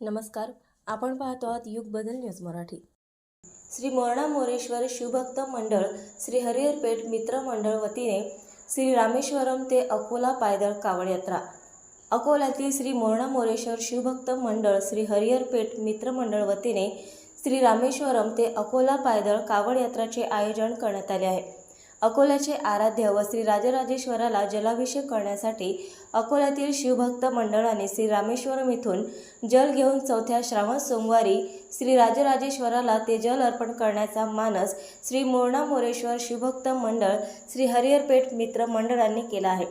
नमस्कार आपण पाहतो आहात युग बदल न्यूज मराठी. श्री मोरणा मोरेश्वर शिवभक्त मंडळ श्री हरिहरपेठ मित्र मंडळ वतीने श्री रामेश्वरम ते अकोला पायदळ कावड यात्रा अकोल्यातील श्री मोरणा मोरेश्वर शिवभक्त मंडळ श्री हरिहरपेठ मित्र मंडळ वतीने श्री रामेश्वरम ते अकोला पायदळ कावड यात्राचे आयोजन करण्यात आले आहे. अकोल्याचे आराध्य व श्री राजराजेश्वराला जलाभिषेक करण्यासाठी अकोल्यातील शिवभक्त मंडळाने श्री रामेश्वरम इथून जल घेऊन चौथ्या श्रावण सोमवारी श्री राजराजेश्वराला ते जल अर्पण करण्याचा मानस श्री मोरणा मोरेश्वर शिवभक्त मंडळ श्री हरिहरपेठ मित्र मंडळांनी केला आहे.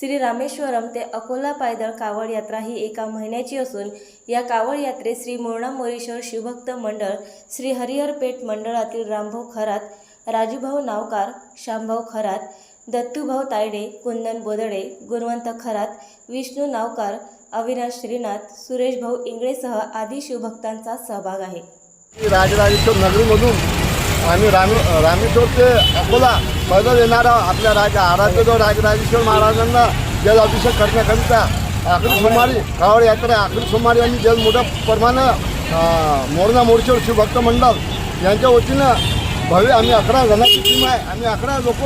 श्री रामेश्वरम ते अकोला पायदळ कावड यात्रा ही एका महिन्याची असून या कावड यात्रेत श्री मोरणा मोरेश्वर शिवभक्त मंडळ श्री हरिहरपेठ मंडळातील रामभाऊ खरात राजूभाऊ नावकार श्यामभाऊ खरात दत्तूभाऊ तायडे कुंदन बोदडे गुणवंत खरात विष्णू नावकार अविनाश श्रीनाथ सुरेश भाऊ इंगळेसह आदी शिवभक्तांचा सहभाग आहे. राजराजेश्वर नगरीमधून आम्ही राम रामेश्वर ते अकोला पैदल येणारा आपल्या राजा आराध्य जो राजराजेश्वर महाराजांना जल अभिषेक करण्याकरिता आखरी सोमवारी कावड यात्रा आखरी सोमवारी आम्ही जल मोठ्या प्रमाणात मोरणा मोर्चेवर शिवभक्त मंडळ यांच्या वतीनं भावी आम्ही अकरा जणांची टीम आहे. आम्ही अकरा लोक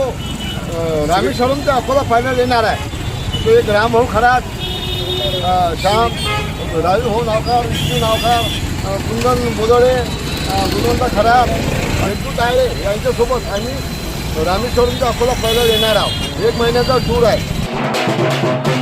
रामेश्वरम ते अकोला फायनल येणार आहे. तो एक रामभाऊ खरात श्याम राजू भाऊ नावकार विष्णू नावकार कुंदन मोदळे गुणवंत खराब आणि तू तायडे यांच्यासोबत आम्ही रामेश्वरमचा अकोला फायनल येणार आहोत. एक महिन्याचा टूर आहे.